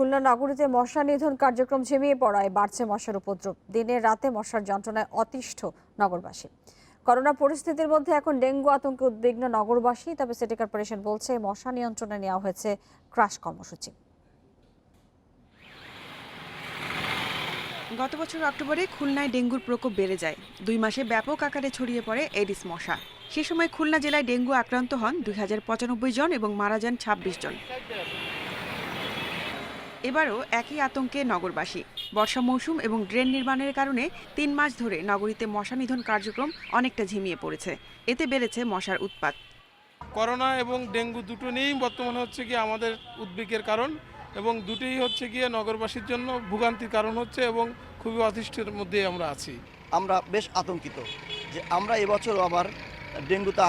খুলনা নগরীতে মশা নিধন কার্যক্রম ঝিমিয়ে পড়ায়, বাড়ছে মশার উপদ্রব। দিনে রাতে মশার যন্ত্রণায় অতিষ্ঠ নগরবাসী। করোনা পরিস্থিতির মধ্যে এখন ডেঙ্গু আতঙ্কে উদ্বিগ্ন নগরবাসী, তবে সিটি কর্পোরেশন বলছে মশা নিয়ন্ত্রণে নেওয়া হয়েছে ক্রাশ কর্মসূচি। গত বছর অক্টোবরে খুলনায় ডেঙ্গুর প্রকোপ বেড়ে যায়। দুই মাসে ব্যাপক আকারে ছড়িয়ে পড়ে এডিস মশা। সে সময় খুলনা জেলায় ডেঙ্গু আক্রান্ত হন দুই হাজার পঁচানব্বই জন এবং মারা যান ছাব্বিশ জন। এবারও একই আতঙ্কে নগরবাসী। বর্ষা মৌসুম এবং ড্রেন নির্মাণের কারণে তিন মাস ধরে নগরীতে মশা নিধন কার্যক্রম অনেকটা ঝিমিয়ে পড়েছে। এতে বেড়েছে মশার উৎপাত। করোনা এবং ডেঙ্গু দুটো নিয়েই বর্তমানে হচ্ছে কি আমাদের উদ্বেগের কারণ এবং দুটোই হচ্ছে গিয়ে নগরবাসীর জন্য ভোগান্তির কারণ হচ্ছে এবং খুবই অতিষ্ঠের মধ্যে আমরা আছি। আমরা বেশ আতঙ্কিত যে আমরা এবছর আবার ডেঙ্গুতে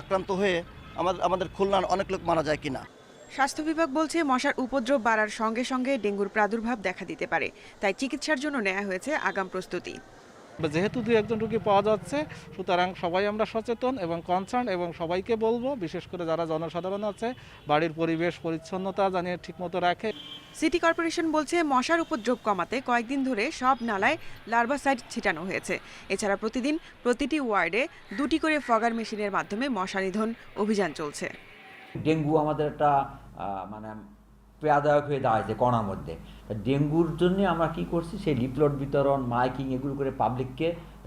আক্রান্ত হয়ে আমাদের আমাদের খুলনার অনেক লোক মারা যায় কিনা। স্বাস্থ্য বিভাগ বলছে মশার উপদ্রব বাড়ার সঙ্গে সঙ্গে ডেঙ্গুর প্রাদুর্ভাব দেখা দিতে পারে। তাই চিকিৎসার জন্য নেওয়া হয়েছে আগাম প্রস্তুতি। যেহেতু দু একজন রুগী পাওয়া যাচ্ছে সুতরাং সবাই আমরা সচেতন এবং কনসার্ন এবং সবাইকে বলব বিশেষ করে যারা জনসাধারণ আছে বাড়ির পরিবেশ পরিচ্ছন্নতা জানিয়ে ঠিকমতো রাখে। সিটি কর্পোরেশন বলছে মশার উপদ্রব কমাতে কয়েকদিন ধরে সব নালায় লার্ভাসাইড ছিটানো হয়েছে। এছাড়া প্রতিদিন প্রতিটি ওয়ার্ডে দুটি করে ফগার মেশিনের মাধ্যমে মশা নিধন অভিযান চলছে। ডেঙ্গু আমাদের একটা মানে পেয়াদায়ক হয়ে দাঁড়াইছে করোনার মধ্যে। ডেঙ্গুর জন্য আমরা কি করছি, সেই লিপলট বিতরণ, মাইকিং এগুলো করে পাবলিককে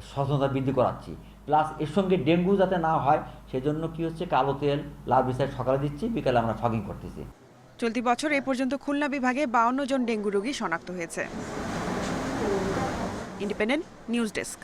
সচেতনতা বৃদ্ধি করাচ্ছি। প্লাস এর সঙ্গে ডেঙ্গু যাতে না হয়, সেজন্য কি হচ্ছে, কালো তেল লার্ভিসাইড সকালে দিচ্ছি, বিকালে আমরা ফগিং করতেছি। চলতি বছর এ পর্যন্ত খুলনা বিভাগে বাউন্ন জন ডেঙ্গু রোগী শনাক্ত হয়েছে। Independent news desk.